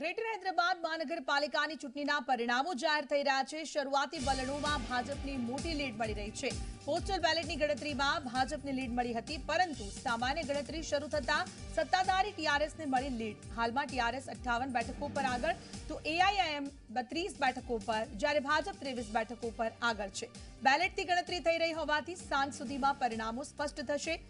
Greater Hyderabad મહાનગરપાલિકાની ચૂંટણીના પરિણામો જાહેર થઈ રહ્યા છે. શરૂઆતી વલણોમાં ભાજપની મોટી લીડ મળી રહી છે. પોસ્ટલ બેલેટની ગણતરીમાં ભાજપને લીડ મળી હતી, પરંતુ સામાન્ય ગણતરી શરૂ થતા સત્તાધારી ટીઆરએસને મળી લીડ. હાલમાં ટીઆરએસ અઠ્ઠાવન બેઠકો પર આગળ, તો એઆઈએમ બત્રીસ બેઠકો પર, જ્યારે ભાજપ ત્રેવીસ બેઠકો પર આગળ છે. બેલેટથી ગણતરી થઈ રહી હોવાથી સાંજ સુધીમાં પરિણામો સ્પષ્ટ થશે.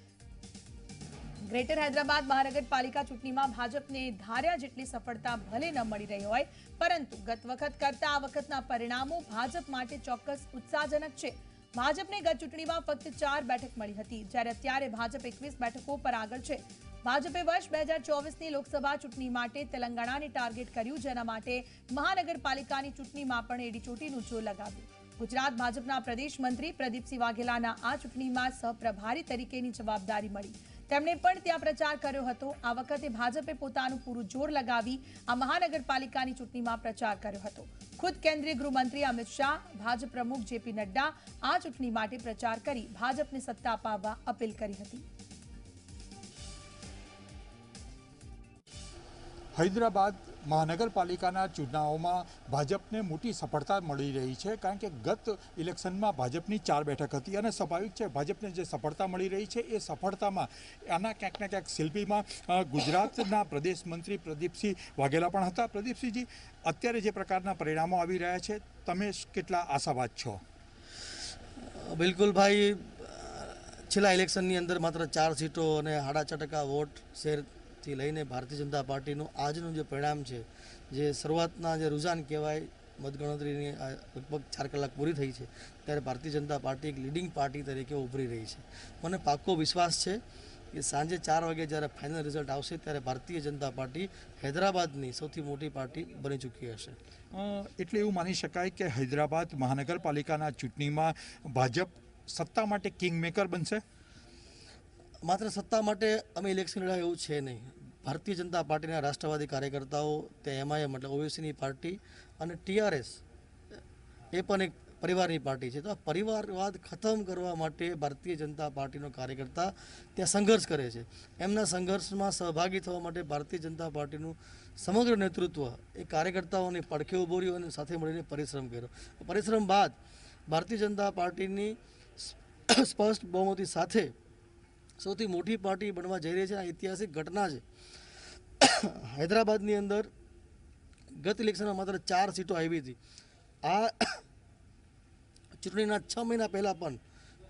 ગ્રેટર હૈદરાબાદ મહાનગરપાલિકા ચૂંટણીમાં ભાજપને ધાર્યા જેટલી સફળતા ભલે ન મળી રહી હોય, પરંતુ ગત વખત કરતા આ વખતના પરિણામો ભાજપ માટે ચોક્કસ ઉત્સાહજનક છે. ભાજપને ગત ચૂંટણીમાં ફક્ત ચાર બેઠક મળી હતી, જ્યારે અત્યારે ભાજપ એકવીસ બેઠકો પર આગળ છે. ભાજપે વર્ષ બે હજાર ચોવીસની લોકસભા ચૂંટણી માટે તેલંગાણાને ટાર્ગેટ કર્યું, જેના માટે મહાનગરપાલિકાની ચૂંટણીમાં પણ એડી ચોટીનું જોર લગાવ્યું. ગુજરાત ભાજપના પ્રદેશ મંત્રી પ્રદીપસિંહ વાઘેલાના આ ચૂંટણીમાં સહપ્રભારી તરીકેની જવાબદારી મળી. તેમણે પણ ત્યાં પ્રચાર કર્યો હતો. આ વખતે ભાજપે પોતાનું પૂરું જોર લગાવી આ મહાનગરપાલિકાની ચૂંટણીમાં પ્રચાર કર્યો હતો. ખુદ કેન્દ્રીય ગૃહમંત્રી અમિત શાહ, ભાજપ પ્રમુખ જેપી નડ્ડા આ ચૂંટણી માટે પ્રચાર કરી ભાજપને સત્તા અપાવવા અપીલ કરી હતી. હૈદરાબાદ મહાનગરપાલિકાના ચૂંટણાઓમાં ભાજપને મોટી સફળતા મળી રહી છે, કારણ કે ગત ઇલેક્શનમાં ભાજપની ચાર બેઠક હતી અને સ્વાભાવિક છે, ભાજપને જે સફળતા મળી રહી છે એ સફળતામાં આના ક્યાંક ને ક્યાંક શિલ્પીમાં ગુજરાતના પ્રદેશ મંત્રી પ્રદીપસિંહ વાઘેલા પણ હતા. પ્રદીપસિંહજી, અત્યારે જે પ્રકારના પરિણામો આવી રહ્યા છે, તમે કેટલા આશાવાદ છો? બિલકુલ ભાઈ છેલ્લા ઇલેક્શનની અંદર માત્ર ચાર સીટો અને સાડા છ ટકા વોટ શેરથી લઈને ભારતીય જનતા પાર્ટીનું આજનું જે પરિણામ છે જે શરૂઆતના જે રુઝાન કહેવાય મતગણતરીની લગભગ ચાર કલાક પૂરી થઈ છે ત્યારે ભારતીય જનતા પાર્ટી એક લીડિંગ પાર્ટી તરીકે ઉભરી રહી છે. મને પાક્કો વિશ્વાસ છે કે સાંજે ચાર વાગે જ્યારે ફાઇનલ રિઝલ્ટ આવશે ત્યારે ભારતીય જનતા પાર્ટી હૈદરાબાદની સૌથી મોટી પાર્ટી બની ચૂકી હશે. એટલે એવું માની શકાય કે હૈદરાબાદ મહાનગરપાલિકાના ચૂંટણીમાં ભાજપ સત્તા માટે કિંગ મેકર બનશે? માત્ર સત્તા માટે અમે ઇલેક્શન લડાય એવું છે નહીં. ભારતીય જનતા પાર્ટીના રાષ્ટ્રવાદી કાર્યકર્તાઓ, તે એમઆઈએમ એટલે ઓવેસીની પાર્ટી અને ટીઆરએસ, એ પણ એક પરિવારની પાર્ટી છે. તો આ પરિવારવાદ ખતમ કરવા માટે ભારતીય જનતા પાર્ટીનો કાર્યકર્તા ત્યાં સંઘર્ષ કરે છે. એમના સંઘર્ષમાં સહભાગી થવા માટે ભારતીય જનતા પાર્ટીનું સમગ્ર નેતૃત્વ એ કાર્યકર્તાઓની પડખે ઊભો રહ્યો અને સાથે મળીને પરિશ્રમ કર્યો. પરિશ્રમ બાદ ભારતીય જનતા પાર્ટીની સ્પષ્ટ બહુમતી સાથે સૌથી મોટી પાર્ટી બનવા જઈ રહી છે. આ ઐતિહાસિક ઘટના છે. હૈદરાબાદની અંદર ગત ઇલેક્શનમાં માત્ર ચાર સીટો આવી હતી. આ ચૂંટણીના છ મહિના પહેલાં પણ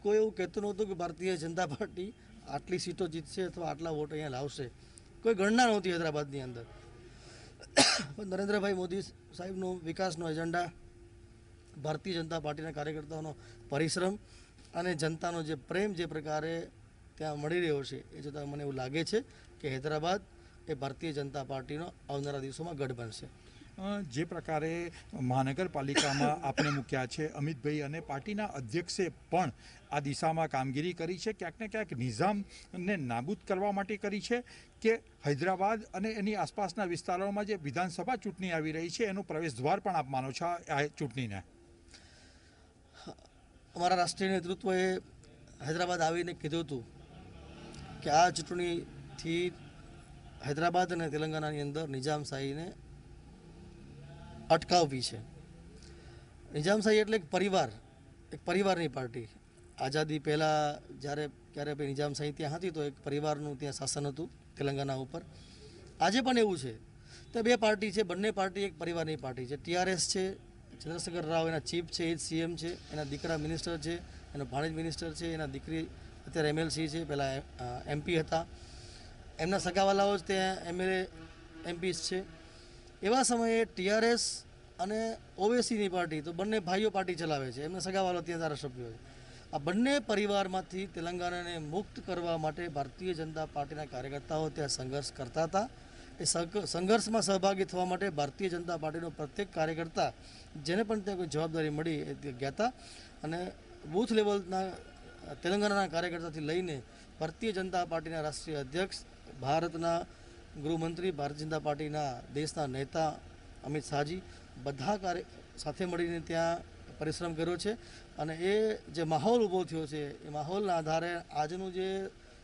કોઈ એવું કહેતું નહોતું કે ભારતીય જનતા પાર્ટી આટલી સીટો જીતશે અથવા આટલા વોટ અહીંયા લાવશે. કોઈ ગણના નહોતી હૈદરાબાદની અંદર. પણ નરેન્દ્રભાઈ મોદી સાહેબનો વિકાસનો એજન્ડા, ભારતીય જનતા પાર્ટીના કાર્યકર્તાઓનો પરિશ્રમ અને જનતાનો જે પ્રેમ, જે પ્રકારે ત્યાં મળી રહ્યો છે. એ જોતાં મને એવું લાગે છે કે હૈદરાબાદ એ ભારતીય જનતા પાર્ટીનો આવનારા દિવસોમાં ગઢ બનશે. જે પ્રકારે મહાનગરપાલિકામાં આપણે મૂક્યા છે અમિતભાઈ અને પાર્ટીના અધ્યક્ષે પણ આ દિશામાં કામગીરી કરી છે. ક્યાંક ને ક્યાંક નિઝામને નાબૂદ કરવા માટે કરી છે કે હૈદરાબાદ અને એની આસપાસના વિસ્તારોમાં જે વિધાનસભા ચૂંટણી આવી રહી છે એનું પ્રવેશ દ્વાર પણ આપ માનો છો આ ચૂંટણીને? અમારા રાષ્ટ્રીય નેતૃત્વએ હૈદરાબાદ આવીને કીધું હતું કે આ ચૂંટણીથી હૈદરાબાદ અને તેલંગાણાની અંદર નિઝામશાહીને અટકાવવી છે. નિઝામશાહી એટલે એક પરિવાર, એક પરિવારની પાર્ટી. આઝાદી પહેલાં જ્યારે ક્યારે ભાઈ નિઝામશાહી ત્યાં હતી તો એક પરિવારનું ત્યાં શાસન હતું તેલંગાણા ઉપર. આજે પણ એવું છે. તો બે પાર્ટી છે, બંને પાર્ટી એક પરિવારની પાર્ટી છે. ટીઆરએસ છે, ચંદ્રશેખર રાવ એના ચીફ છે, એ સીએમ છે, એના દીકરા મિનિસ્ટર છે, એનો ભાણેજ મિનિસ્ટર છે, એના દીકરી અત્યારે એમએલસી છે પહેલાં એમપી હતા. એમના સગાવાલાઓ જ ત્યાં એમએલએ એમપીસ છે. એવા સમયે ટીઆરએસ અને ઓવેસીની પાર્ટી, તો બંને ભાઈઓ પાર્ટી ચલાવે છે. એમના સગાવાલો ત્યાં ધારાસભ્યો છે. આ બંને પરિવારમાંથી તેલંગાણાને મુક્ત કરવા માટે ભારતીય જનતા પાર્ટીના કાર્યકર્તાઓ ત્યાં સંઘર્ષ કરતા હતા. એ સંઘર્ષમાં સહભાગી થવા માટે ભારતીય જનતા પાર્ટીનો પ્રત્યેક કાર્યકર્તા, જેને પણ ત્યાં કોઈ જવાબદારી મળી, એ ગયા હતા. અને બૂથ લેવલના તેલંગાણાના કાર્યકર્તાથી લઈને ભારતીય જનતા પાર્ટીના રાષ્ટ્રીય અધ્યક્ષ, ભારતના ગૃહમંત્રી, ભારતીય જનતા પાર્ટીના દેશના નેતા અમિત શાહજી બધા કાર્ય સાથે મળીને ત્યાં પરિશ્રમ કર્યો છે. અને એ જે માહોલ ઊભો થયો છે, એ માહોલના આધારે આજનું જે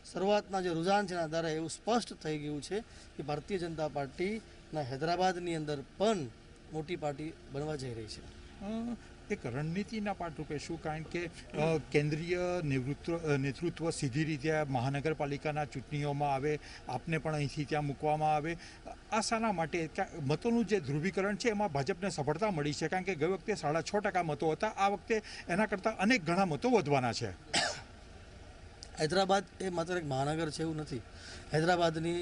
શરૂઆતના જે રુઝાન છે એના આધારે એવું સ્પષ્ટ થઈ ગયું છે કે ભારતીય જનતા પાર્ટીના હૈદરાબાદની અંદર પણ મોટી પાર્ટી બનવા જઈ રહી છે. એક રણનીતિના પાઠરૂપે શું? કારણ કે કેન્દ્રીય નિવૃત્ત નેતૃત્વ સીધી રીતે મહાનગરપાલિકાના ચૂંટણીઓમાં આવે, આપને પણ અહીંથી ત્યાં મૂકવામાં આવે. આ શાના માટે મતોનું જે ધ્રુવીકરણ છે, એમાં ભાજપને સફળતા મળી છે. કારણ કે ગઈ વખતે સાડા છ ટકા મતો હતા. આ વખતે એના કરતાં અનેક ઘણા મતો વધવાના છે. હૈદરાબાદ એ માત્ર એક મહાનગર છે એવું નથી. હૈદરાબાદની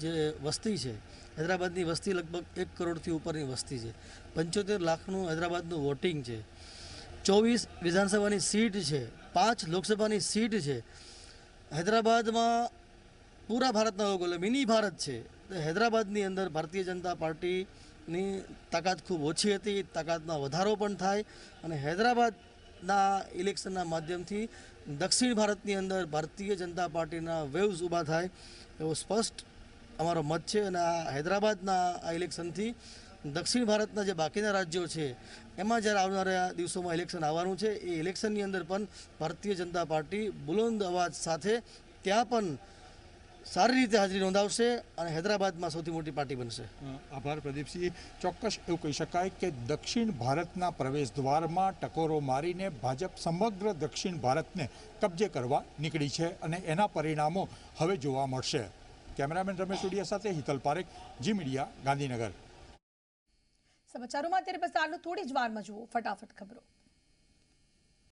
જે વસ્તી છે હૈદરાબાદની વસ્તી લગભગ એક કરોડથી ઉપરની વસ્તી છે. પંચોતેર લાખનું હૈદરાબાદનું વોટિંગ છે. ચોવીસ વિધાનસભાની સીટ છે. પાંચ લોકસભાની સીટ છે. હૈદરાબાદમાં પૂરા ભારતના લોકો એટલે મિની ભારત છે. હૈદરાબાદની અંદર ભારતીય જનતા પાર્ટીની તાકાત ખૂબ ઓછી હતી. તાકાતમાં વધારો પણ થાય અને હૈદરાબાદના ઇલેક્શનના માધ્યમથી દક્ષિણ ભારતની અંદર ભારતીય જનતા પાર્ટીના વેવ્સ ઊભા થાય એવો સ્પષ્ટ અમારો મત છે અને આ હૈદરાબાદના આ ઇલેક્શનથી દક્ષિણ ભારતના જે બાકીના રાજ્યો છે, એમાં જ્યારે આવનારા દિવસોમાં ઇલેક્શન આવવાનું છે, એ ઇલેક્શનની અંદર પણ ભારતીય જનતા પાર્ટી બુલંદ અવાજ સાથે ત્યાં પણ સારી રીતે હાજરી નોંધાવશે અને હૈદરાબાદમાં સૌથી મોટી પાર્ટી બનશે. આભાર પ્રદીપસિંહ ચોક્કસ એવું કહી શકાય કે દક્ષિણ ભારતના પ્રવેશ દ્વારમાં ટકોરો મારીને ભાજપ સમગ્ર દક્ષિણ ભારતને કબજે કરવા નીકળી છે અને એના પરિણામો હવે જોવા મળશે. કેમેરામેન રમેશ ઉડિયા સાથે હિતલ પારેખ, જી મીડિયા, ગાંધીનગર. સમાચારોમાં અત્યારે બસ આટલું થોડી જ વારમાં જુઓ. ફટાફટ ખબરો.